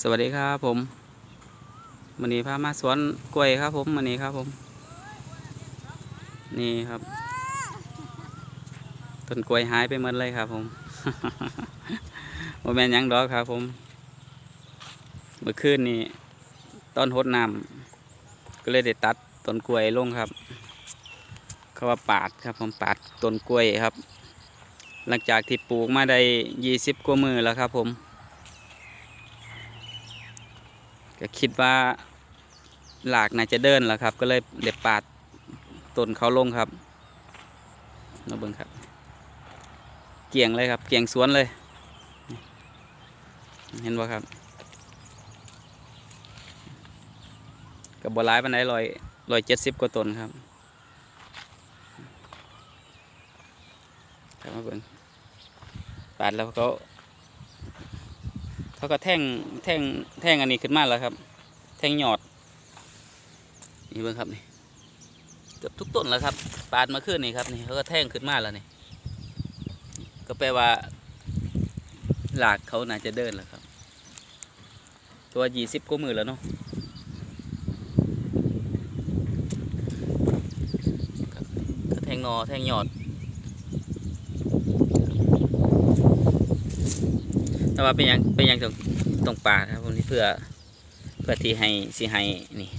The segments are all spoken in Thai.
สวัสดีครับผมวันนี้พามาสวนกล้วยครับ ผมวันนี้ครับผม นี่ครับต้นกล้วยหายไปหมดเลยครับ ผมโมแมนยังดอกครับ ผม เมื่อคืนนี้ต้นหดน้ำก็เลยได้ตัดต้นกล้วยลงครับ เขาว่าปาดครับ ผมปาดต้นกล้วยครับ หลังจากที่ปลูกมาได้ยี่สิบกว่ามือแล้วครับ ผม ก็คิดว่าหลากน่าจะเดินแล้วครับ ก็เลยเด็ดปาดต้นเขาลงครับมาเบิ่งครับ เกี่ยงเลยครับ เกี่ยงสวนเลย เห็นว่าครับกับบหลายปันไดลอยลอยเจ็ดสิบกว่าต้นครับครับมาเบิ่งปาดแล้วเขา เขาก็แท่งแท่งแท่งอันนี้ขึ้นมาแล้วครับ แท่งหยอด นี่เบิ่งครับนี่เกือบทุกต้นแล้วครับ ปาดมาขึ้นนี่ครับนี่เขาก็แท่งขึ้นมาแล้วนี่ก็แปลว่า หลากเขาน่าจะเดินแล้วครับ ตัวยี่สิบกว่ามือแล้วเนาะแท่งนอแท่งหยอด แต่ว่าเป็นยังเป็นยังตรงตรงป่าครับผมนี่เพื่อเพื่อที่ให้สิให้นี่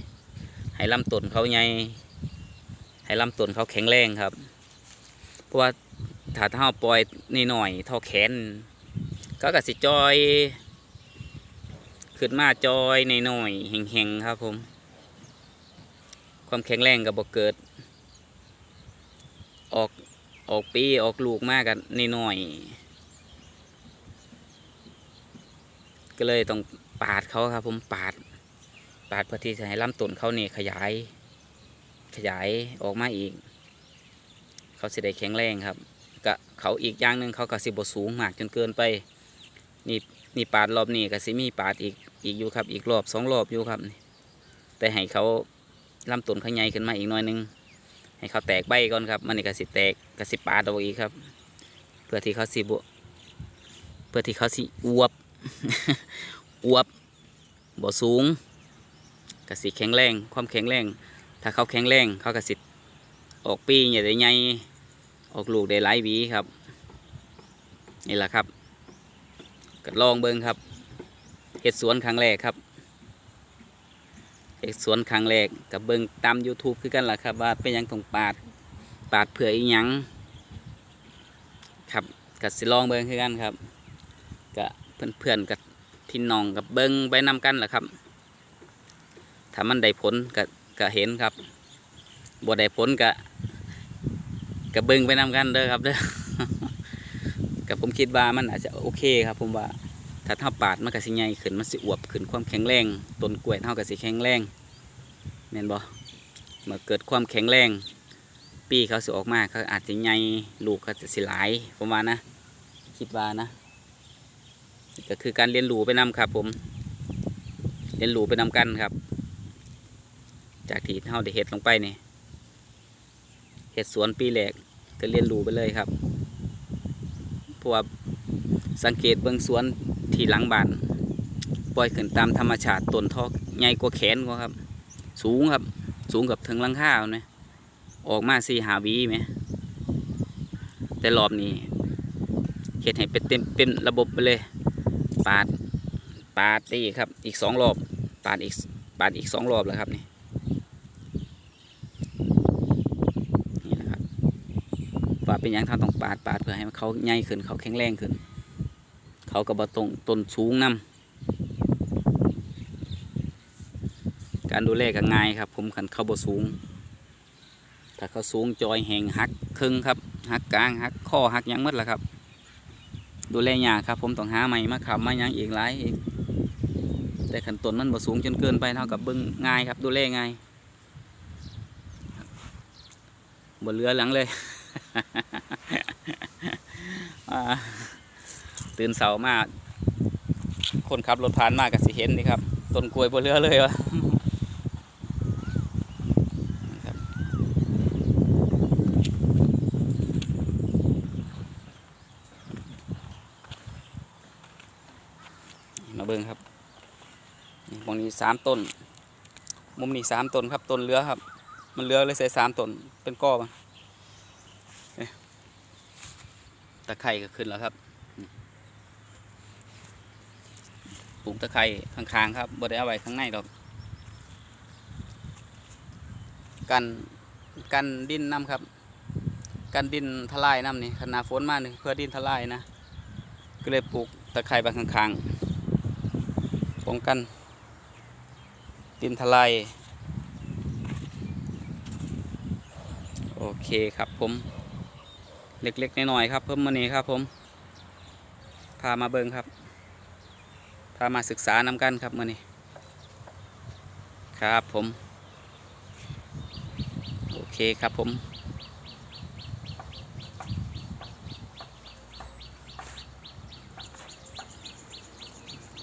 ให้ลำต้นเขาใหญ่ให้ลำต้นเขาแข็งแรงครับ เพราะว่าถ้าเท้าปล่อยนี่หน่อยเท่าแขนก็กระสิจอย ขึ้นมาจอยในหน่อยแห่งๆครับผม ความแข็งแรงกับบกเกิด ออกออกปีออกลูกมากกันในหน่อยๆ ก็เลยต้องปาดเขาครับ ผมปาด ปาดเพื่อที่จะให้ลำต้นเขาเนี่ยขยาย ขยายออกมาอีก เขาสิได้แข็งแรงครับกะเขาอีกอย่างหนึ่งเขาก็สิบสูงมากจนเกินไป นี่นี่ปาดรอบนี้ก็สิมีปาดอีกอีกอยู่ครับ อีกรอบสองรอบอยู่ครับแต่ให้เขาลำต้นเขาใหญ่ขึ้นมาอีกหน่อยหนึงให้เขาแตกใบก่อนครับ มันนี่ก็สิแตกก็สิปาดเอาอีกครับ เพื่อที่เขาสิบเพื่อที่เขาสิอวบ อวบบ่สูงกสิแข็งแรง ความแข็งแรง ถ้าเขาแข็งแรง เขากสิออกปีใหญ่ได้ใหญ่ออกลูกได้หลายวีครับ นี่แหละครับก็ลองเบิ้งครับเห็ดสวนครั้งแรกครับเห็ดสวนครั้งแรกกับเบิ้งตาม YouTube คือกันล่ะครับ ว่าเป็นยังต้องปาดปาดเผื่ออีหยังครับกับสิลองเบิ้งคือกันครับกับ เพื่อนๆกับพี่น้องกับเบิ้งไปนำกันแหละครับ ถ้ามันได้ผลก็ก็เห็นครับบ่ได้ผลก็ก็เบิ้งไปนำกันเด้อครับเด้อกับผมคิดว่ามันอาจจะโอเคครับ ผมว่าถ้าเท่าปาดมันก็สิใหญ่ขึ้นมันสิอวบขึ้นความแข็งแรงต้นกล้วยเท่ากับสิแข็งแรงแม่นบ่เมื่อเกิดความแข็งแรง ปีเขาสิออกมาเขาอาจจะใหญ่ลูกก็จะสิหลายผมว่านะ คิดว่านะ ก็คือการเรียนรู้ไปนำครับ ผม เรียนรู้ไปนำกันครับ จากที่เราได้เห็ดลงไปนี่เห็ดสวนปีแรกก็เรียนรู้ไปเลยครับเพราะว่าสังเกตเบื้องสวนที่หลังบ้านปล่อยขึ้นตามธรรมชาติต้นทอกใหญ่กว่าแขนกว่าครับ สูงครับ สูงกับถึงลังคาไหมออกมาสี่หาวีไหมแต่รอบนี้เห็ดให้เป็นเต็มเป็นระบบไปเลย ปาดปาดได้อีครับอีกสองรอบปาดอีกปาดอีกสองรอบแล้วครับนี่นี่นะครับว่าเป็นหยังท่านต้องปาดปาดเพื่อให้เขาใหญ่ขึ้นเขาแข็งแรงขึ้น เขากระบตรงต้นสูงนํการดูแลก็ง่ายครับ ผมขันเขาบ่สูง ถ้าเขาสูงจอยแหงหักครึ่งครับหักกลางหักข้อหักยังหมดแล้วครับ ดูแลยากครับ ผมต้องหาใหม่มาขับมายังอีกหลายอีกแต่ขันต้นมันบ่สูงจนเกินไปเท่ากับเบิ้งง่ายครับ ดูแลง่ายบนเรือหลังเลย ตื่นเสามาก คนขับรถผ่านมากก็สิเห็นนี่ครับ ต้นกล้วยบนเรือเลยวะนะครับ มาเบิ้งครับตรงนี้สามต้น มุมนี้สามต้นครับต้นเรือครับ มันเรือเลยใส่สามต้นเป็นก้อมันตะไคร่ก็ขึ้นแล้วครับปลูกตะไคร่ข้างๆครับบ่ได้เอาไว้ข้างในดอกกันกันดินน้ำครับ กันดินทลายน้ำนี่ขนาฝนมาหนึ่เพื่อดินทลายนะ ก็เลยปลูกตะไคร่ไปข้างๆ ป้องกันดินทลายโอเคครับผม เล็กๆน้อยๆครับ เพิ่มมานี้ครับผม พามาเบิงครับ พามาศึกษานำกันครับมื่อนี้ครับผม โอเคครับผม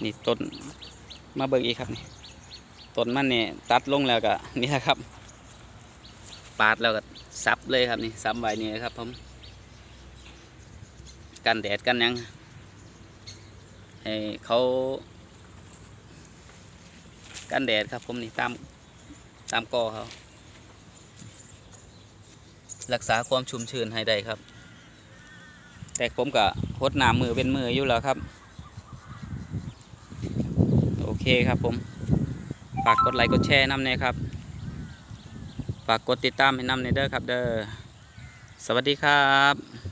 นี่ต้น มาเบิกอีกครับนี่ต้นมันเนี่ยตัดลงแล้วก็นี่แหละครับ ปาดแล้วก็ซับเลยครับนี่ซับไว้นี่ครับผมกันแดดกันยังให้เขากันแดดครับผมนี่ตามตามกอเขารักษาความชุ่มชื้นให้ได้ครับ แต่ผมก็พดน้ำมือเป็นมืออยู่แล้วครับ เคครับผม ฝากกดไลค์กดแชร์น้ำเนี่ยครับ ฝากกดติดตามให้น้ำเนยเด้อครับเด้อ สวัสดีครับ